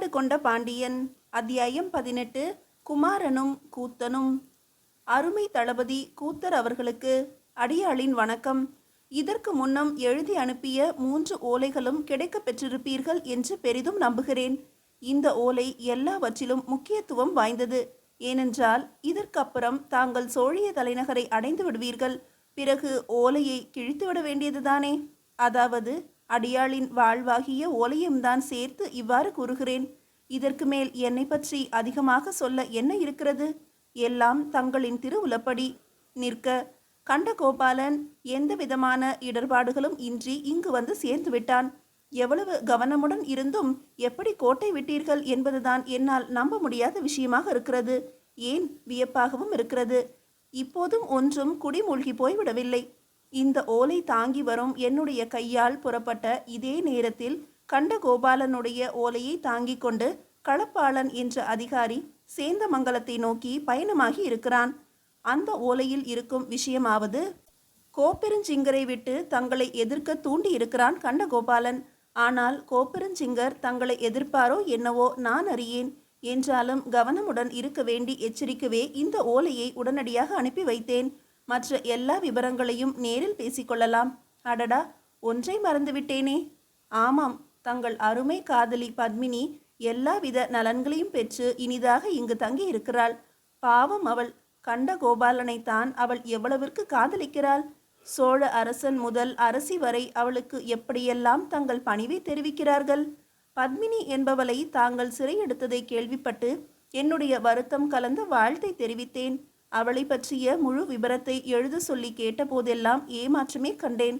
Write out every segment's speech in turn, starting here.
தென்னாடு கொண்ட பாண்டியன் அத்தியாயம் பதினெட்டு குமாரனும் கூத்தனும். அருமை தளபதி கூத்தர் அவர்களுக்கு அடியாளின் வணக்கம். இதற்கு முன்னம் எழுதி அனுப்பிய மூன்று ஓலைகளும் கிடைக்கப் பெற்றிருப்பீர்கள் என்று பெரிதும் நம்புகிறேன். இந்த ஓலை எல்லாவற்றிலும் முக்கியத்துவம் வாய்ந்தது. ஏனென்றால் இதற்கப்புறம் தாங்கள் சோழிய தலைநகரை அடைந்து விடுவீர்கள். பிறகு ஓலையை கிழித்துவிட வேண்டியதுதானே? அதாவது அடியாளின் வாழ்வாகிய ஓலையும் தான் சேர்த்து இவ்வாறு கூறுகிறேன். இதற்கு மேல் என்னை பற்றி அதிகமாக சொல்ல என்ன இருக்கிறது? எல்லாம் தங்களின் திருவுலப்படி நிற்க கண்டகோபாலன் எந்த விதமான இடர்பாடுகளும் இன்றி இங்கு வந்து சேர்ந்து விட்டான். எவ்வளவு கவனமுடன் இருந்தும் எப்படி கோட்டை விட்டீர்கள் என்பதுதான் என்னால் நம்ப முடியாத விஷயமாக இருக்கிறது. ஏன் வியப்பாகவும் இருக்கிறது. இப்போதும் ஒன்றும் குடிமூழ்கி போய்விடவில்லை. இந்த ஓலை தாங்கி வரும் என்னுடைய கையால் புறப்பட்ட இதே நேரத்தில் கண்டகோபாலனுடைய ஓலையை தாங்கிக் கொண்டு களப்பாளன் என்ற அதிகாரி சேந்தமங்கலத்தை நோக்கி பயணமாகி இருக்கிறான். அந்த ஓலையில் இருக்கும் விஷயமாவது கோப்பெருஞ்சிங்கரை விட்டு தங்களை எதிர்க்க தூண்டி இருக்கிறான் கண்டகோபாலன். ஆனால் கோப்பெருஞ்சிங்கர் தங்களை எதிர்ப்பாரோ என்னவோ நான் அறியேன் என்றாலும் கவனமுடன் இருக்க வேண்டி எச்சரிக்கவே இந்த ஓலையை உடனடியாக அனுப்பி வைத்தேன். மற்ற எல்லா விவரங்களையும் நேரில் பேசிக்கொள்ளலாம். அடடா ஒன்றை மறந்துவிட்டேனே. ஆமாம் தங்கள் அருமை காதலி பத்மினி எல்லாவித நலன்களையும் பெற்று இனிதாக இங்கு தங்கி இருக்கிறாள் பாவம் அவள். கண்ட கோபாலனைத்தான் அவள் எவ்வளவிற்கு காதலிக்கிறாள்? சோழ அரசன் முதல் அரசி வரை அவளுக்கு எப்படியெல்லாம் தங்கள் பணிவை தெரிவிக்கிறார்கள்? பத்மினி என்பவளை தாங்கள் சிறையெடுத்ததை கேள்விப்பட்டு என்னுடைய வருத்தம் கலந்த வாழ்த்தை தெரிவித்தேன். அவளை பற்றிய முழு விபரத்தை எழுத சொல்லி கேட்டபோதெல்லாம் ஏமாற்றமே கண்டேன்.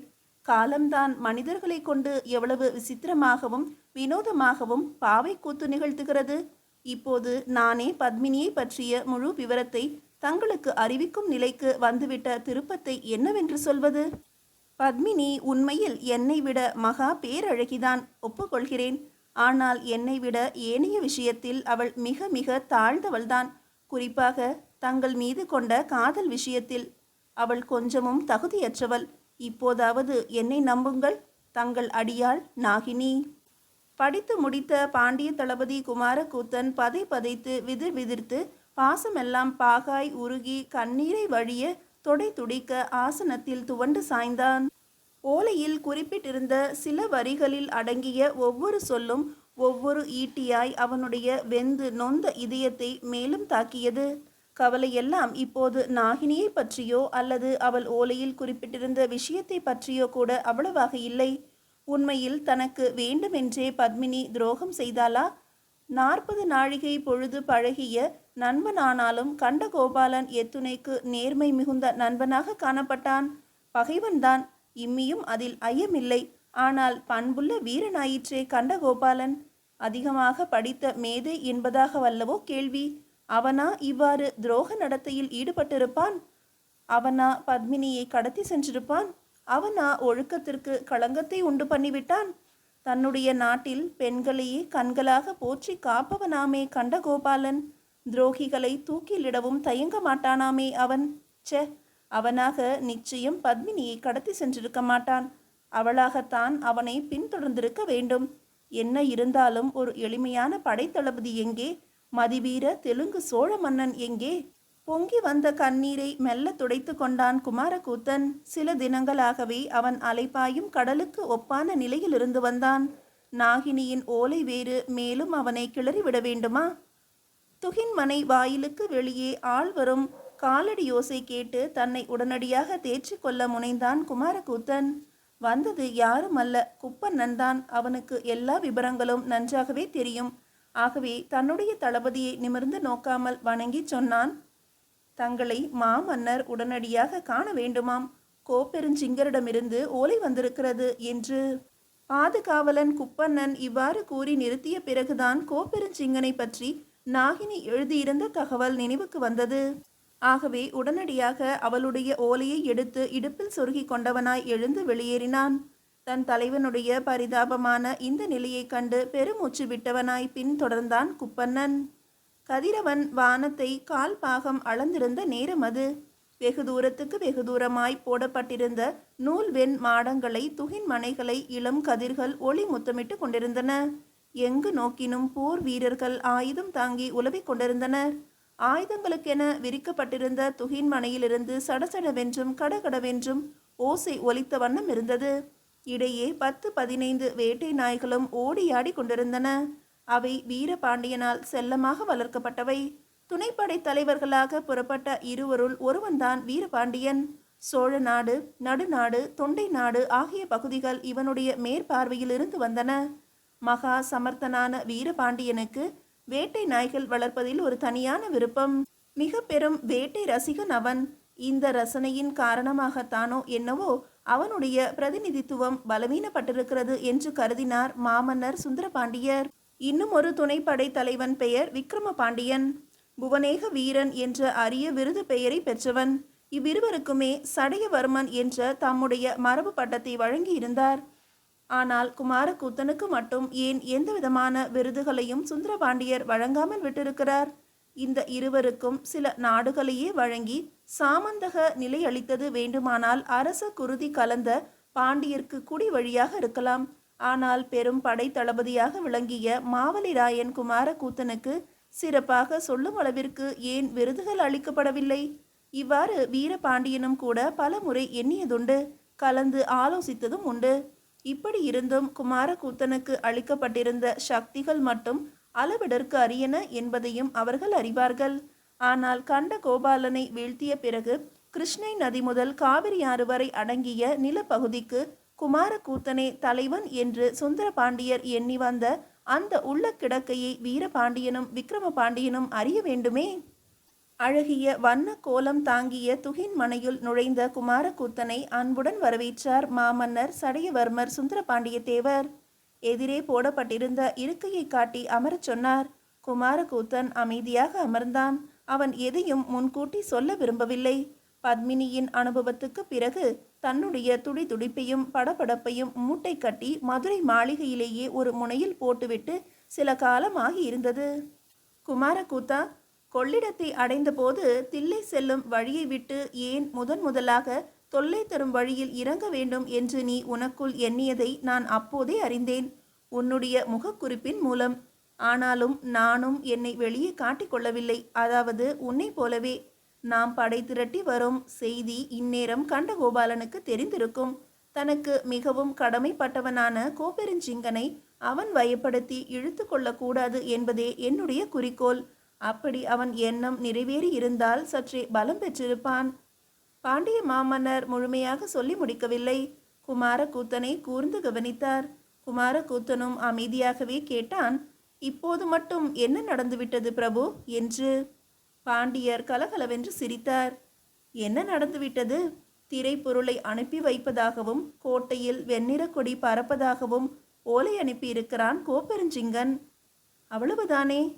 காலம்தான் மனிதர்களை கொண்டு எவ்வளவு விசித்திரமாகவும் வினோதமாகவும் பாவை கூத்து நிகழ்த்துகிறது. இப்போது நானே பத்மினியை பற்றிய முழு விவரத்தை தங்களுக்கு அறிவிக்கும் நிலைக்கு வந்துவிட்ட திருப்பத்தை என்னவென்று சொல்வது? பத்மினி உண்மையில் என்னை விட மகா பேரழகிதான் ஒப்புக்கொள்கிறேன். ஆனால் என்னை விட ஏனைய விஷயத்தில் அவள் மிக மிக தாழ்ந்தவள்தான். குறிப்பாக தங்கள் மீது கொண்ட காதல் விஷயத்தில் அவள் கொஞ்சமும் தகுதியற்றவள். இப்போதாவது என்னை நம்புங்கள் தங்கள் அடியாள் நாகினி. படித்து முடித்த பாண்டிய தளபதி குமாரக்கூத்தன் பதை பதைத்து விதிர் விதிர்த்து பாசமெல்லாம் பாகாய் உருகி கண்ணீரை வழிய தொடை துடிக்க ஆசனத்தில் துவண்டு சாய்ந்தான். ஓலையில் குறிப்பிட்டிருந்த சில வரிகளில் அடங்கிய ஒவ்வொரு சொல்லும் ஒவ்வொரு ஈட்டியாய் அவனுடைய வெந்து நொந்த இதயத்தை மேலும் தாக்கியது. கவலையெல்லாம் இப்போது நாகினியை பற்றியோ அல்லது அவள் ஓலையில் குறிப்பிட்டிருந்த விஷயத்தை பற்றியோ கூட அவ்வளவாக இல்லை. உண்மையில் தனக்கு வேண்டுமென்றே பத்மினி துரோகம் செய்தாளா? நாற்பது நாழிகை பொழுது பழகிய நண்பனானாலும் கண்டகோபாலன் எத்துணைக்கு நேர்மை மிகுந்த நண்பனாக காணப்பட்டான். பகைவன்தான் இம்மியும் அதில் ஐயமில்லை. ஆனால் பண்புள்ள வீரனாயிற்றே கண்டகோபாலன். அதிகமாக படித்த மேதை என்பதாக வல்லவோ கேள்வி. அவனா இவ்வாறு துரோக நடத்தையில் ஈடுபட்டிருப்பான்? அவனா பத்மினியை கடத்தி சென்றிருப்பான்? அவனா ஒழுக்கத்திற்கு களங்கத்தை உண்டு பண்ணிவிட்டான்? தன்னுடைய நாட்டில் பெண்களையே கண்களாக போற்றி காப்பவனாமே கண்டகோபாலன். துரோகிகளை தூக்கிலிடவும் தயங்க மாட்டானாமே அவன். ச்சே அவனாக நிச்சயம் பத்மினியை கடத்தி சென்றிருக்க மாட்டான். அவளாகத்தான் அவனை பின்தொடர்ந்திருக்க வேண்டும். என்ன இருந்தாலும் ஒரு எளிமையான படைத்தளபதி எங்கே? மதிவீர தெலுங்கு சோழ மன்னன் எங்கே? பொங்கி வந்த கண்ணீரை மெல்ல துடைத்து கொண்டான் குமாரக்கூத்தன் சில தினங்களாகவே அவன் அலைப்பாயும் கடலுக்கு ஒப்பான நிலையில் இருந்து வந்தான். நாகினியின் ஓலை வேறு மேலும் அவனை கிளறிவிட வேண்டுமா? துகின்மனை வாயிலுக்கு வெளியே ஆள் வரும் காலடி யோசை கேட்டு தன்னை உடனடியாக தேற்றிக் கொள்ள முனைந்தான் குமாரக்கூத்தன் வந்தது யாரும் அல்ல குப்பன் நன்தான் அவனுக்கு எல்லா விபரங்களும் நன்றாகவே தெரியும். ஆகவே தன்னுடைய தளபதியை நிமிர்ந்து நோக்காமல் வணங்கி சொன்னான் தங்களை மாமன்னர் உடனடியாக காண வேண்டுமாம். கோப்பெருஞ்சிங்கரிடமிருந்து ஓலை வந்திருக்கிறது என்று. பாதுகாவலன் குப்பண்ணன் இவ்வாறு கூறி நிறுத்திய பிறகுதான் கோப்பெருஞ்சிங்கனை பற்றி நாகினி எழுதியிருந்த தகவல் நினைவுக்கு வந்தது. ஆகவே உடனடியாக அவளுடைய ஓலையை எடுத்து இடுப்பில் சொருகிக் கொண்டவனாய் எழுந்து வெளியேறினான். தன் தலைவனுடைய பரிதாபமான இந்த நிலையைக் கண்டு பெருமூச்சு விட்டவனாய் பின்தொடர்ந்தான் குப்பண்ணன். கதிரவன் வானத்தை கால் பாகம் அளந்திருந்த நேரம் அது. வெகு தூரத்துக்கு வெகு தூரமாய் போடப்பட்டிருந்த நூல் வெண் மாடங்களை துகின் மனைகளை இளம் கதிர்கள் ஒளி முத்தமிட்டு கொண்டிருந்தன. எங்கு நோக்கினும் போர் வீரர்கள் ஆயுதம் தாங்கி உலவிக் கொண்டிருந்தனர். ஆயுதங்களுக்கென விரிக்கப்பட்டிருந்த துகின் மனையிலிருந்து சடசடவென்றும் கடகடவென்றும் ஓசை ஒலித்த வண்ணம் இருந்தது. இடையே பத்து பதினைந்து வேட்டை நாய்களும் ஓடியாடி கொண்டிருந்தன. அவை வீரபாண்டியனால் செல்லமாக வளர்க்கப்பட்டவை. துணைப்படை தலைவர்களாக புறப்பட்ட இருவருள் ஒருவன்தான் வீரபாண்டியன். சோழ நாடு நடுநாடு தொண்டை நாடு ஆகிய பகுதிகள் இவனுடைய மேற்பார்வையிலிருந்து வந்தன. மகா சமர்த்தனான வீரபாண்டியனுக்கு வேட்டை நாய்கள் வளர்ப்பதில் ஒரு தனியான விருப்பம். மிக பெரும் வேட்டை ரசிகன் அவன். இந்த ரசனையின் காரணமாகத்தானோ என்னவோ அவனுடைய பிரதிநிதித்துவம் பலவீனப்பட்டிருக்கிறது என்று கருதினார் மாமன்னர் சுந்தரபாண்டியர். இன்னும் ஒரு துணைப்படை தலைவன் பெயர் விக்ரம பாண்டியன் புவனேக வீரன் என்ற அரிய விருது பெயரை பெற்றவன். இவ்விருவருக்குமே சடையவர்மன் என்ற தம்முடைய மரபு பட்டத்தை வழங்கியிருந்தார். ஆனால் குமாரக்கூத்தனுக்கு மட்டும் ஏன் எந்த விதமான விருதுகளையும் சுந்தரபாண்டியர் வழங்காமல் விட்டிருக்கிறார்? இந்த இருவருக்கும் சில நாடுகளையே வழங்கி சாமந்தக நிலை அளித்தது வேண்டுமானால் அரச குருதி கலந்த பாண்டியர்க்கு குடி வழியாக இருக்கலாம். ஆனால் பெரும் படை தளபதியாக விளங்கிய மாவலிராயன் குமாரக்கூத்தனுக்கு சிறப்பாக சொல்லும் அளவிற்கு ஏன் விருதுகள் அளிக்கப்படவில்லை? இவ்வாறு வீரபாண்டியனும் கூட பல முறை எண்ணியதுண்டு கலந்து ஆலோசித்ததும் உண்டு. இப்படி இருந்தும் குமாரக்கூத்தனுக்கு அளிக்கப்பட்டிருந்த சக்திகள் மட்டும் அளவிடற்கு அரியன என்பதையும் அவர்கள் அறிவார்கள். ஆனால் கண்ட கோபாலனை வீழ்த்திய பிறகு கிருஷ்ணை நதி முதல் காவிரி ஆறு வரை அடங்கிய நிலப்பகுதிக்கு குமாரக்கூத்தனே தலைவன் என்று சுந்தரபாண்டியர் எண்ணி வந்த அந்த உள்ள கிடக்கையை வீரபாண்டியனும் விக்ரம பாண்டியனும் அறிய வேண்டுமே? அழகிய வண்ண கோலம் தாங்கிய துகின் மனையுள் நுழைந்த குமாரக்கூத்தனை அன்புடன் வரவேற்றார் மாமன்னர் சடையவர்மர் சுந்தரபாண்டிய தேவர் எதிரே போடப்பட்டிருந்த இருக்கையை காட்டி அமரச் சொன்னார் குமாரக்கூத்தன் அமைதியாக அமர்ந்தான். அவன் எதையும் முன்கூட்டி சொல்ல விரும்பவில்லை. பத்மினியின் அனுபவத்துக்கு பிறகு தன்னுடைய துடி துடிப்பையும் படபடப்பையும் மூட்டை கட்டி மதுரை மாளிகையிலேயே ஒரு முனையில் போட்டுவிட்டு சில காலமாகி இருந்தது. குமாரகூத்தா கொள்ளிடத்தை அடைந்தபோது தில்லை செல்லும் வழியை விட்டு ஏன் முதன் முதலாக தொல்லை தரும் வழியில் இறங்க வேண்டும் என்று நீ உனக்குள் எண்ணியதை நான் அப்போதே அறிந்தேன். உன்னுடைய முகக்குறிப்பின் மூலம் ஆனாலும் நானும் என்னை வெளியே காட்டிக்கொள்ளவில்லை அதாவது உன்னை போலவே நாம் படை திரட்டி வரும் செய்தி இந்நேரம் கண்டகோபாலனுக்கு தெரிந்திருக்கும். தனக்கு மிகவும் கடமைப்பட்டவனான கோபெருஞ்சிங்கனை அவன் வயப்படுத்தி இழுத்து கொள்ளக்கூடாது என்பதே என்னுடைய குறிக்கோள். அப்படி அவன் எண்ணம் நிறைவேறி இருந்தால் சற்றே பலம் பெற்றிருப்பான். பாண்டிய மாமன்னர் முழுமையாக சொல்லி முடிக்கவில்லை. குமாரக்கூத்தனை கூர்ந்து கவனித்தார். குமாரக்கூத்தனும் அமைதியாகவே கேட்டான். இப்போது மட்டும் என்ன நடந்துவிட்டது பிரபு? என்று பாண்டியர் கலகலவென்று சிரித்தார். என்ன நடந்துவிட்டது? திரைப்பொருளை அனுப்பி வைப்பதாகவும் கோட்டையில் வெண்ணிற கொடி பறப்பதாகவும் ஓலை அனுப்பியிருக்கிறான் கோப்பெருஞ்சிங்கன். அவ்வளவுதானே?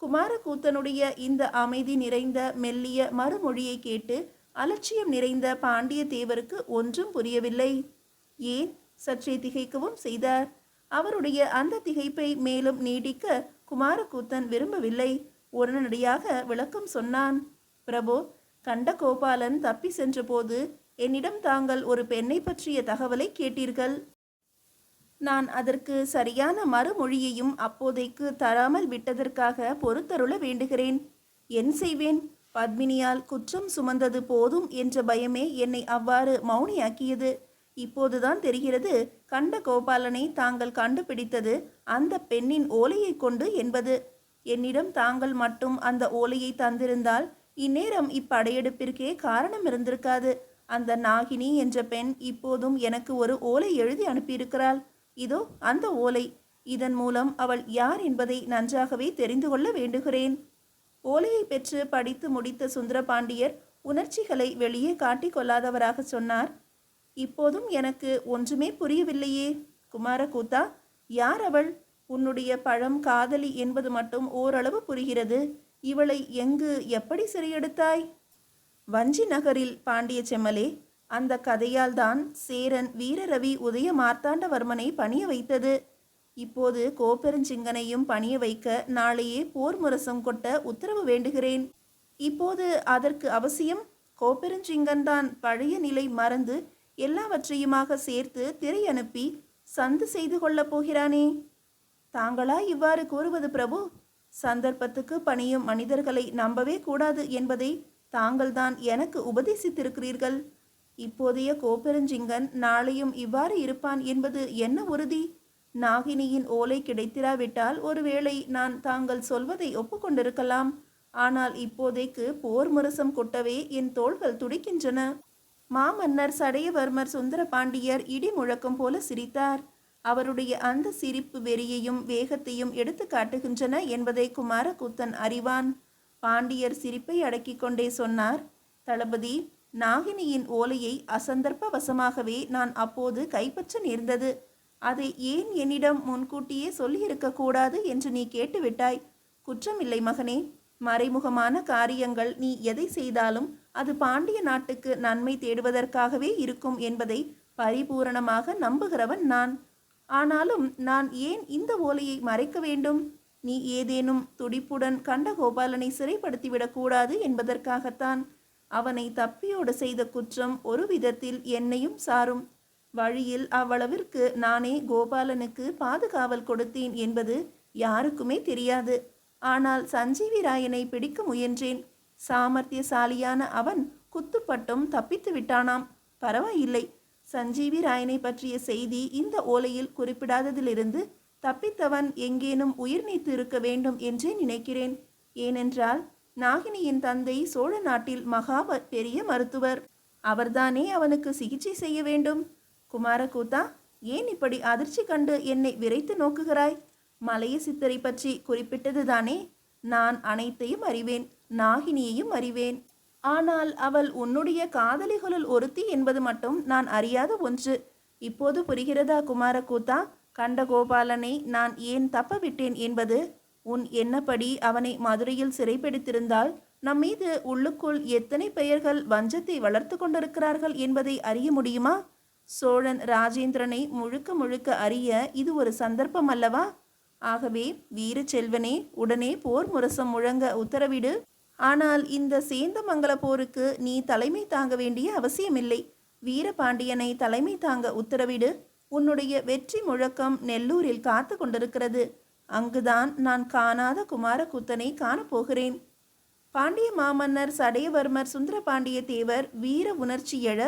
குமாரக்கூத்தனுடைய இந்த அமைதி நிறைந்த மெல்லிய மறுமொழியை கேட்டு அலட்சியம் நிறைந்த பாண்டிய தேவருக்கு ஒன்றும் புரியவில்லை. ஏன்? சற்றே திகைக்கவும் செய்தார். அவருடைய அந்த திகைப்பை மேலும் நீடிக்க குமாரக்கூத்தன் விரும்பவில்லை. உடனடியாக விளக்கம் சொன்னான் பிரபு கண்டகோபாலன் தப்பி சென்றபோது என்னிடம் தாங்கள் ஒரு பெண்ணை பற்றிய தகவலை கேட்டீர்கள். நான் அதற்கு சரியான மறுமொழியையும் அப்போதைக்கு தராமல் விட்டதற்காக பொறுத்தருள வேண்டுகிறேன். என் செய்வேன்? பத்மினியால் குற்றம் சுமந்தது போதும் என்ற பயமே என்னை அவ்வாறு மௌனியாக்கியது. இப்போதுதான் தெரிகிறது கண்ட கோபாலனை தாங்கள் கண்டுபிடித்தது அந்த பெண்ணின் ஓலையை கொண்டு என்பது. என்னிடம் தாங்கள் மட்டும் அந்த ஓலையை தந்திருந்தால் இந்நேரம் இப்படையெடுப்பிற்கே காரணம் இருந்திருக்காது. அந்த நாகினி என்ற பெண் இப்போதும் எனக்கு ஒரு ஓலை எழுதி அனுப்பியிருக்கிறாள். இதோ அந்த ஓலை. இதன் மூலம் அவள் யார் என்பதை நன்றாகவே தெரிந்து கொள்ள வேண்டுகிறேன். ஓலையை பெற்று படித்து முடித்த சுந்தரபாண்டியர் உணர்ச்சிகளை வெளியே காட்டிக்கொள்ளாதவராக சொன்னார். இப்போதும் எனக்கு ஒன்றுமே புரியவில்லையே. குமாரகூத்தா யார் அவள்? உன்னுடைய பழம் காதலி என்பது மட்டும் ஓரளவு புரிகிறது. இவளை எங்கு எப்படி சிறையெடுத்தாய்? வஞ்சி நகரில் பாண்டிய செம்மலே. அந்த கதையால் தான் சேரன் வீரரவி உதய மார்த்தாண்டவர்மனை பணிய வைத்தது. இப்போது கோப்பெருஞ்சிங்கனையும் பணிய வைக்க நாளையே போர் முரசம் கொட்ட உத்தரவு வேண்டுகிறேன். இப்போது அதற்கு அவசியம் கோப்பெருஞ்சிங்கன் தான் பழைய நிலை மறந்து எல்லாவற்றையுமாக சேர்த்து திரை அனுப்பி சந்து செய்து கொள்ளப் போகிறானே. தாங்களா இவ்வாறு கூறுவது பிரபு? சந்தர்ப்பத்துக்கு பணியும் மனிதர்களை நம்பவே கூடாது என்பதை தாங்கள்தான் எனக்கு உபதேசித்திருக்கிறீர்கள். இப்போதைய கோப்பெருஞ்சிங்கன் நாளையும் இவ்வாறு இருப்பான் என்பது என்ன உறுதி? நாகினியின் ஓலை கிடைத்திராவிட்டால் ஒருவேளை நான் தாங்கள் சொல்வதை ஒப்புக்கொண்டிருக்கலாம். ஆனால் இப்போதைக்கு போர் முரசம் கொட்டவே என் தோள்கள் துடிக்கின்றன. மாமன்னர் சடையவர்மர் சுந்தர பாண்டியர் இடி முழக்கம் போல சிரித்தார். அவருடைய அந்த சிரிப்பு வெறியையும் வேகத்தையும் எடுத்து காட்டுகின்றன என்பதை குமாரகுத்தன் அறிவான். பாண்டியர் சிரிப்பை அடக்கிக் கொண்டே சொன்னார் தளபதி நாகினியின் ஓலையை அசந்தர்ப்பவசமாகவே நான் அப்போது கைப்பற்ற நேர்ந்தது. அதை ஏன் என்னிடம் முன்கூட்டியே சொல்லியிருக்க கூடாது என்று நீ கேட்டுவிட்டாய். குற்றமில்லை மகனே. மறைமுகமான காரியங்கள் நீ எதை செய்தாலும் அது பாண்டிய நாட்டுக்கு நன்மை தேடுவதற்காகவே இருக்கும் என்பதை பரிபூரணமாக நம்புகிறவன் நான். ஆனாலும் நான் ஏன் இந்த ஓலையை மறைக்க வேண்டும்? நீ ஏதேனும் துடிப்புடன் கண்டகோபாலனை கோபாலனை சிறைப்படுத்திவிடக்கூடாது என்பதற்காகத்தான். அவனை தப்பியோடு செய்த குற்றம் ஒரு விதத்தில் என்னையும் சாரும். வழியில் அவ்வளவிற்கு நானே கோபாலனுக்கு பாதுகாவல் கொடுத்தேன் என்பது யாருக்குமே தெரியாது. ஆனால் சஞ்சீவி ராயனை பிடிக்க முயன்றேன். சாமர்த்தியசாலியான அவன் குத்துப்பட்டும் தப்பித்து விட்டானாம் பரவாயில்லை. சஞ்சீவி ராயனை பற்றிய செய்தி இந்த ஓலையில் குறிப்பிடாததிலிருந்து தப்பித்தவன் எங்கேனும் உயிர் நீத்து இருக்க வேண்டும் என்றே நினைக்கிறேன். ஏனென்றால் நாகினியின் தந்தை சோழ நாட்டில் மகா பெரிய மருத்துவர். அவர்தானே அவனுக்கு சிகிச்சை செய்ய வேண்டும். குமாரகூத்தா ஏன் இப்படி அதிர்ச்சி கண்டு என்னை விரைத்து நோக்குகிறாய்? மலைய சித்தரை பற்றி குறிப்பிட்டதுதானே. நான் அனைத்தையும் அறிவேன். நாகினியையும் அறிவேன். ஆனால் அவள் உன்னுடைய காதலிகளுள் ஒருத்தி என்பது மட்டும் நான் அறியாத ஒன்று. இப்போது புரிகிறதா குமாரகூத்தா கண்டகோபாலனை நான் ஏன் தப்ப விட்டேன் என்பது? உன் என்னப்படி அவனை மதுரையில் சிறைப்பிடித்திருந்தால் நம் மீது உள்ளுக்குள் எத்தனை பெயர்கள் வஞ்சத்தை வளர்த்து கொண்டிருக்கிறார்கள் என்பதை அறிய முடியுமா? சோழன் ராஜேந்திரனை முழுக்க முழுக்க அறிய இது ஒரு சந்தர்ப்பம் அல்லவா? ஆகவே வீர செல்வனே உடனே போர் முரசம் முழங்க உத்தரவிடு. ஆனால் இந்த சேந்தமங்கல போருக்கு நீ தலைமை தாங்க வேண்டிய அவசியமில்லை. வீரபாண்டியனை தலைமை தாங்க உத்தரவிடு. உன்னுடைய வெற்றி முழக்கம் நெல்லூரில் காத்து கொண்டிருக்கிறது. அங்குதான் நான் காணாத குமாரகுத்தனை காணப்போகிறேன். பாண்டிய மாமன்னர் சடையவர்மர் சுந்தரபாண்டிய தேவர் வீர உணர்ச்சி எழ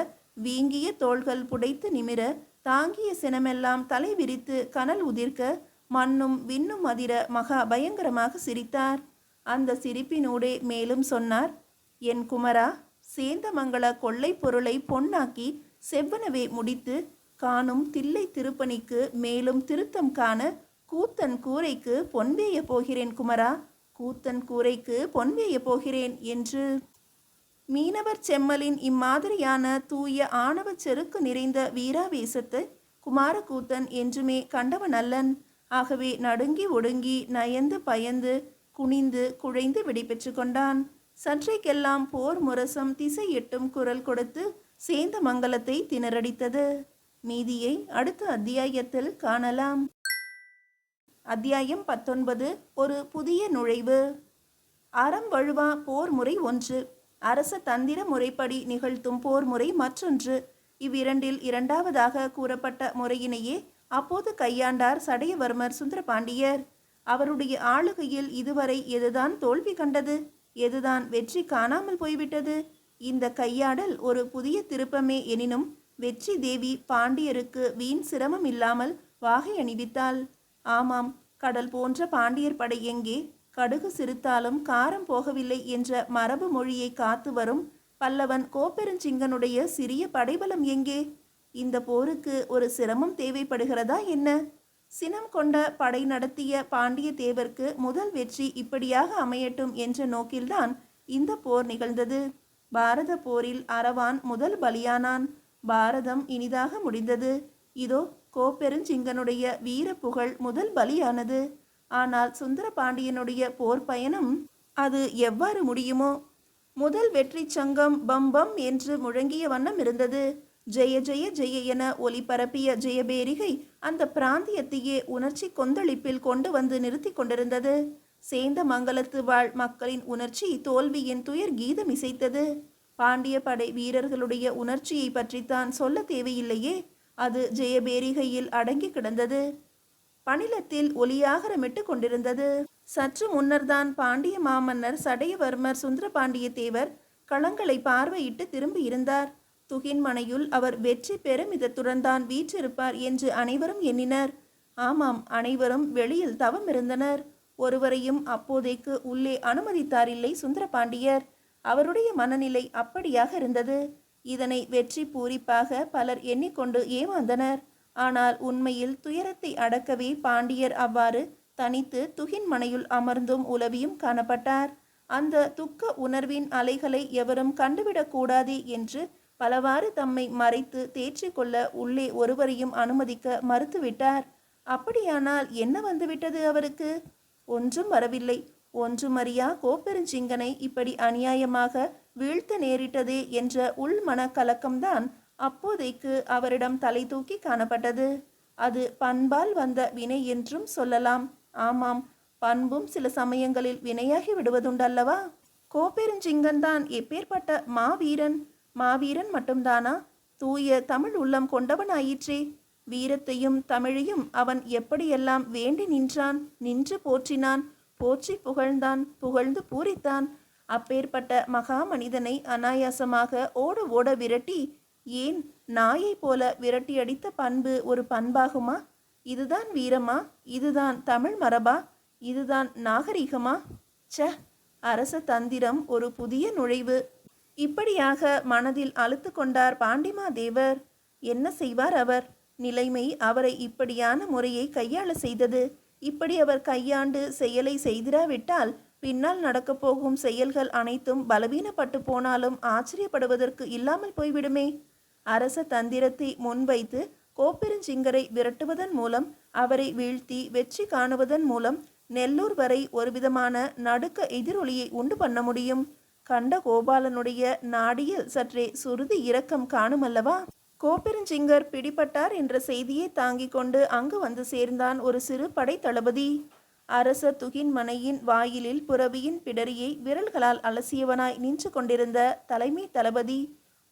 வீங்கிய தோள்கள் புடைத்து நிமிர தாங்கிய சினமெல்லாம் தலை விரித்து கனல் உதிர்க்க மண்ணும் விண்ணும் அதிர மகா பயங்கரமாக சிரித்தார். அந்த சிரிப்பினூடே மேலும் சொன்னார் என் குமரா சேந்தமங்கல கொள்ளை பொருளை பொன்னாக்கி செவ்வனவே முடித்து காணும் தில்லை திருப்பணிக்கு மேலும் திருத்தம் காண கூத்தன் கூரைக்கு பொன்வேய போகிறேன் குமரா கூத்தன் கூரைக்கு பொன்வேய போகிறேன் என்று. மீனவர் செம்மலின் இம்மாதிரியான தூய ஆணவச் செருக்கு நிறைந்த வீராவேசத்தை குமாரகூத்தன் என்றுமே கண்டவன் அல்லன். ஆகவே நடுங்கி ஒடுங்கி நயந்து பயந்து குனிந்து குழைந்து விடைபெற்று கொண்டான். சற்றைக்கெல்லாம் போர் முரசம் திசை எட்டும் குரல் கொடுத்து சேந்த மங்கலத்தை திணறடித்தது. மீதியை அடுத்த அத்தியாயத்தில் காணலாம். அத்தியாயம் பத்தொன்பது. ஒரு புதிய நுழைவு. அறம் வழுவா போர் முறை ஒன்று. அரச தந்திர முறைப்படி நிகழ்த்தும் போர் முறை மற்றொன்று. இவ்விரண்டில் இரண்டாவதாக கூறப்பட்ட முறையினையே அப்போது கையாண்டார் சடையவர்மர் சுந்தரபாண்டியர். அவருடைய ஆளுகையில் இதுவரை எதுதான் தோல்வி கண்டது? எதுதான் வெற்றி காணாமல் போய்விட்டது? இந்த கையாடல் ஒரு புதிய திருப்பமே எனினும் வெற்றி தேவி பாண்டியருக்கு வீண் சிரமம் இல்லாமல் வாகை அணிவித்தாள். ஆமாம் கடல் போன்ற பாண்டியர் படை எங்கே கடுகு சிரித்தாலும் காரம் போகவில்லை என்ற மரபு மொழியை காத்து வரும் பல்லவன் கோப்பெருஞ்சிங்கனுடைய சிறிய படைபலம் எங்கே? இந்த போருக்கு ஒரு சிரமம் தேவைப்படுகிறதா என்ன? சினம் கொண்ட படை நடத்திய பாண்டிய தேவர்க்கு முதல் வெற்றி இப்படியாக அமையட்டும் என்ற நோக்கில்தான் இந்த போர் நிகழ்ந்தது. பாரத போரில் அரவான் முதல் பலியானான். பாரதம் இனிதாக முடிந்தது. இதோ கோப்பெருஞ்சிங்கனுடைய வீர புகழ் முதல் பலியானது. ஆனால் சுந்தர பாண்டியனுடைய போர் பயணம் அது எவ்வாறு முடியுமோ? முதல் வெற்றி சங்கம் பம் பம் என்று முழங்கிய வண்ணம் இருந்தது. ஜெய ஜெய ஜெய என ஒலிபரப்பிய ஜெயபேரிகை அந்த பிராந்தியத்தையே உணர்ச்சி கொந்தளிப்பில் கொண்டு வந்து நிறுத்தி கொண்டிருந்தது. சேந்த மங்கலத்து வாழ் மக்களின் உணர்ச்சி தோல்வியின் துயர் கீதம் இசைத்தது. பாண்டிய படை வீரர்களுடைய உணர்ச்சியை பற்றித்தான் சொல்ல தேவையில்லையே அது ஜெயபேரிகையில் அடங்கி கிடந்தது. பணிலத்தில் ஒலியாகரமிட்டு கொண்டிருந்தது. சற்று முன்னர்தான் பாண்டிய மாமன்னர் சடையவர்மர் சுந்தரபாண்டிய தேவர் களங்களை பார்வையிட்டு திரும்பியிருந்தார். துகின்மனையுள் அவர் வெற்றி பெருமிதத்துடன் தான் வீற்றிருப்பார் என்று அனைவரும் எண்ணினர். ஆமாம் அனைவரும் வெளியில் தவம் இருந்தனர். ஒருவரையும் அப்போதைக்கு உள்ளே அனுமதித்தாரில்லை சுந்தரபாண்டியர். அவருடைய மனநிலை அப்படியாக இருந்தது. இதனை வெற்றி பூரிப்பாக பலர் எண்ணிக்கொண்டு ஏமாந்தனர். ஆனால் உண்மையில் துயரத்தை அடக்கவே பாண்டியர் அவ்வாறு தனித்து துகின் மனையுள் அமர்ந்தும் உலவியும் காணப்பட்டார். அந்த துக்க உணர்வின் அலைகளை எவரும் கண்டுவிடக்கூடாது என்று பலவாறு தம்மை மறைத்து தேற்றிக்கொள்ள உள்ளே ஒருவரையும் அனுமதிக்க மறுத்துவிட்டார். அப்படியானால் என்ன வந்துவிட்டது அவருக்கு? ஒன்றும் வரவில்லை. ஒன்றுமறியா கோப்பெருஞ்சிங்கனை இப்படி அநியாயமாக வீழ்த்த நேரிட்டதே என்ற உள்மன கலக்கம்தான் அப்போதைக்கு அவரிடம் தலை தூக்கி காணப்பட்டது. அது பண்பால் வந்த வினை என்றும் சொல்லலாம். ஆமாம் பண்பும் சில சமயங்களில் வினையாகி விடுவதுண்டல்லவா? கோப்பெருஞ்சிங்கன் தான் எப்பேற்பட்ட மாவீரன். மாவீரன் மட்டும்தானா? தூய தமிழ் உள்ளம் கொண்டவனாயிற்றே. வீரத்தையும் தமிழையும் அவன் எப்படியெல்லாம் வேண்டி நின்றான்? நின்று போற்றினான். போற்றி புகழ்ந்தான். புகழ்ந்து பூரித்தான். அப்பேற்பட்ட மகா மனிதனை அனாயாசமாக ஓட ஓட விரட்டி ஏன் நாயை போல விரட்டி அடித்த பண்பு ஒரு பண்பாகுமா? இதுதான் வீரமா? இதுதான் தமிழ் மரபா? இதுதான் நாகரிகமா? ச்ச! அரச தந்திரம் ஒரு புதிய நுழைவு. இப்படியாக மனதில் அழுத்து கொண்டார் பாண்டிமாதேவர். என்ன செய்வார் அவர்? நிலைமை அவரை இப்படியான முறையை கையாள செய்தது. இப்படி அவர் கையாண்டு செயலை செய்திராவிட்டால் பின்னால் நடக்கப் போகும் செயல்கள் அனைத்தும் பலவீனப்பட்டு போனாலும் ஆச்சரியப்படுவதற்கு இல்லாமல் போய்விடுமே. அரச தந்திரத்தை முன்வைத்து கோப்பெருஞ்சிங்கரை விரட்டுவதன் மூலம் அவரை வீழ்த்தி வெற்றி காணுவதன் மூலம் நெல்லூர் வரை ஒருவிதமான நடுக்க எதிரொலியை உண்டு பண்ண முடியும். கண்ட கோபாலனுடைய நாடியில் சற்றே சுருதி இரக்கம் காணுமல்லவா? கோப்பெருஞ்சிங்கர் பிடிபட்டார் என்ற செய்தியை தாங்கிக் கொண்டு அங்கு வந்து சேர்ந்தான் ஒரு சிறு படை தளபதி அரச துகின் மனையின் வாயிலில் புறவியின் பிடரியை விரல்களால் அலசியவனாய் நின்று கொண்டிருந்த தலைமை தளபதி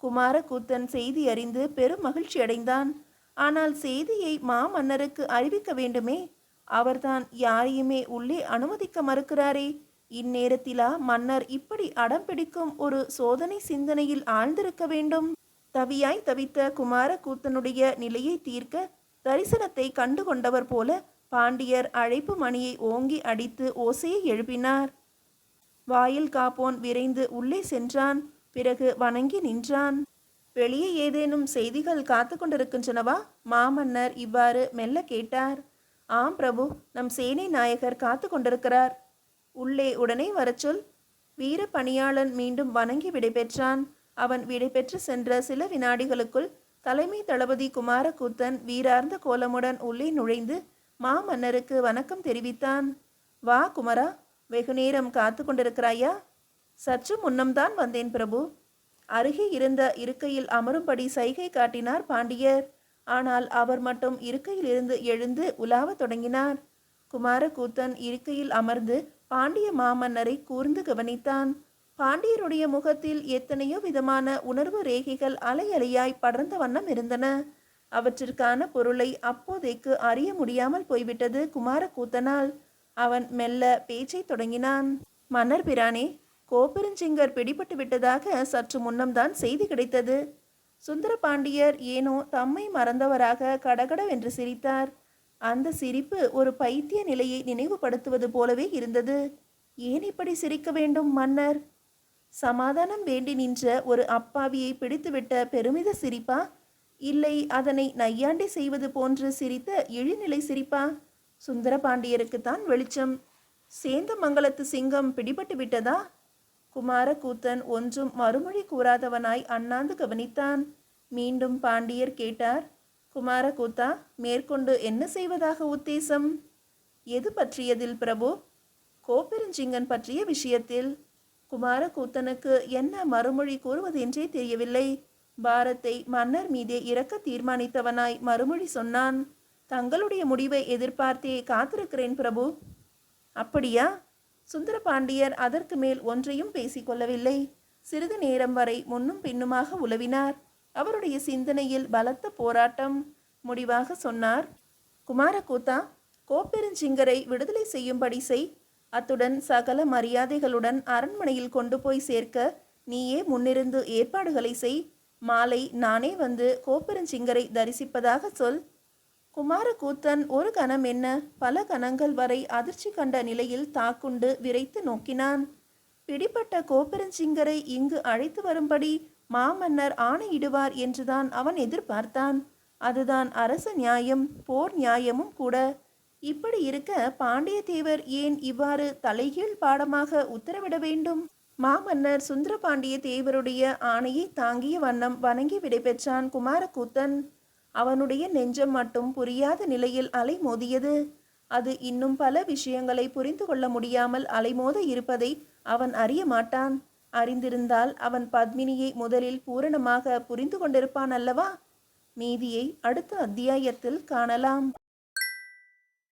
குமாரகூத்தன் செய்தி அறிந்து பெரும் மகிழ்ச்சி அடைந்தான். ஆனால் செய்தியை மாமன்னருக்கு அறிவிக்க வேண்டுமே? அவர்தான் யாரையுமே உள்ளே அனுமதிக்க மறுக்கிறாரே! இந்நேரத்திலா மன்னர் இப்படி அடம் பிடிக்கும் ஒரு சோதனை சிந்தனையில் ஆழ்ந்திருக்க வேண்டும்? தவியாய் தவித்த குமாரகூத்தனுடைய நிலையை தீர்க்க தரிசனத்தை கண்டு கொண்டவர் போல பாண்டியர் அழைப்பு மணியை ஓங்கி அடித்து ஓசையை எழுப்பினார். வாயில் காப்போன் விரைந்து உள்ளே சென்றான். பிறகு வணங்கி நின்றான். வெளியே ஏதேனும் செய்திகள் காத்து கொண்டிருக்கின்றனவா? மாமன்னர் இவ்வாறு மெல்ல கேட்டார். ஆம் பிரபு நம் சேனை நாயகர் காத்து கொண்டிருக்கிறார். உள்ளே உடனே வரச்சொல் வீர பணியாளன் மீண்டும் வணங்கி விடைபெற்றான். அவன் விடைபெற்று சென்ற சில வினாடிகளுக்குள் தலைமை தளபதி குமாரகூத்தன் வீரார்ந்த கோலமுடன் உள்ளே நுழைந்து மாமன்னருக்கு வணக்கம் தெரிவித்தான். வா குமரா வெகுநேரம் காத்து கொண்டிருக்கிறாயா? சற்று முன்னம்தான் வந்தேன் பிரபு. அருகே இருந்த இருக்கையில் அமரும்படி சைகை காட்டினார் பாண்டியர். ஆனால் அவர் மட்டும் இருக்கையிலிருந்து எழுந்து உலாவத் தொடங்கினார். குமாரகூத்தன் இருக்கையில் அமர்ந்து பாண்டிய மாமன்னரை கூர்ந்து கவனித்தான். பாண்டியருடைய முகத்தில் எத்தனையோ விதமான உணர்வு ரேகைகள் அலை அலையாய் படர்ந்த வண்ணம் இருந்தன. அவற்றிற்கான பொருளை அப்போதைக்கு அறிய முடியாமல் போய்விட்டது குமாரக்கூத்தனால். அவன் மெல்ல பேச்சைத் தொடங்கினான். மன்னர் பிரானே கோப்பெருஞ்சிங்கர் பிடிபட்டு விட்டதாக சற்று முன்னம்தான் செய்தி கிடைத்தது. சுந்தர பாண்டியர் ஏனோ தம்மை மறந்தவராக கடகடவென்று சிரித்தார். அந்த சிரிப்பு ஒரு பைத்திய நிலையை நினைவுபடுத்துவது போலவே இருந்தது. ஏன் இப்படி சிரிக்க வேண்டும் மன்னர்? சமாதானம் வேண்டி நின்ற ஒரு அப்பாவியை பிடித்துவிட்ட பெருமித சிரிப்பா? இல்லை அதனை நையாண்டி செய்வது போன்று சிரித்த இழிநிலை சிரிப்பா? சுந்தரபாண்டியருக்குத்தான் வெளிச்சம். சேந்தமங்கலத்து சிங்கம் பிடிபட்டு விட்டதா? குமாரகூத்தன் ஒன்றும் மறுமொழி கூறாதவனாய் அண்ணாந்து கவனித்தான். மீண்டும் பாண்டியர் கேட்டார். குமாரகூத்தா மேற்கொண்டு என்ன செய்வதாக உத்தேசம்? எது பற்றியதில் பிரபு? கோப்பெருஞ்சிங்கன் பற்றிய விஷயத்தில் குமாரகூத்தனுக்கு என்ன மறுமொழி கூறுவதென்றே தெரியவில்லை. பாரத்தை மன்னர் மீதே இறக்க தீர்மானித்தவனாய் மறுமொழி சொன்னான். தங்களுடைய முடிவை எதிர்பார்த்தே காத்திருக்கிறேன் பிரபு. அப்படியா? சுந்தரபாண்டியர் அதற்கு மேல் ஒன்றையும் பேசிக்கொள்ளவில்லை. சிறிது நேரம் வரை முன்னும் பின்னுமாக உலவினார். அவருடைய சிந்தனையில் பலத்த போராட்டம் முடிவாக சொன்னார். குமாரகூத்தா கோப்பெருஞ்சிங்கரை விடுதலை செய்யும்படி செய். அத்துடன் சகல மரியாதைகளுடன் அரண்மனையில் கொண்டு போய் சேர்க்க நீயே முன்னிருந்து ஏற்பாடுகளை செய். மாலை நானே வந்து கோப்பெருஞ்சிங்கரை தரிசிப்பதாக சொல். குமாரகூத்தன் ஒரு கணம் என்ன? பல கணங்கள் வரை அதிர்ச்சி கண்ட நிலையில் தாக்குண்டு விரைத்து நோக்கினான். பிடிப்பட்ட கோப்பெருஞ்சிங்கரை இங்கு அழைத்து வரும்படி மாமன்னர் ஆணையிடுவார் என்றுதான் அவன் எதிர்பார்த்தான். அதுதான் அரச நியாயம் போர் நியாயமும் கூட. இப்படி இருக்க பாண்டியத்தேவர் ஏன் இவ்வாறு தலைகீழ் பாடமாக உத்தரவிட வேண்டும்? மாமன்னர் சுந்தரபாண்டிய தேவருடைய ஆணையை தாங்கிய வண்ணம் வணங்கி விடைபெற்றான் குமாரகூத்தன் அவனுடைய நெஞ்சம் மட்டும் புரியாத நிலையில் அலைமோதியது. அது இன்னும் பல விஷயங்களை புரிந்து கொள்ள முடியாமல் அலைமோத இருப்பதை அவன் அறிய மாட்டான். அறிந்திருந்தால் அவன் பத்மினியை முதலில் பூரணமாக புரிந்து கொண்டிருப்பான் அல்லவா? மீதியை அடுத்த அத்தியாயத்தில் காணலாம்.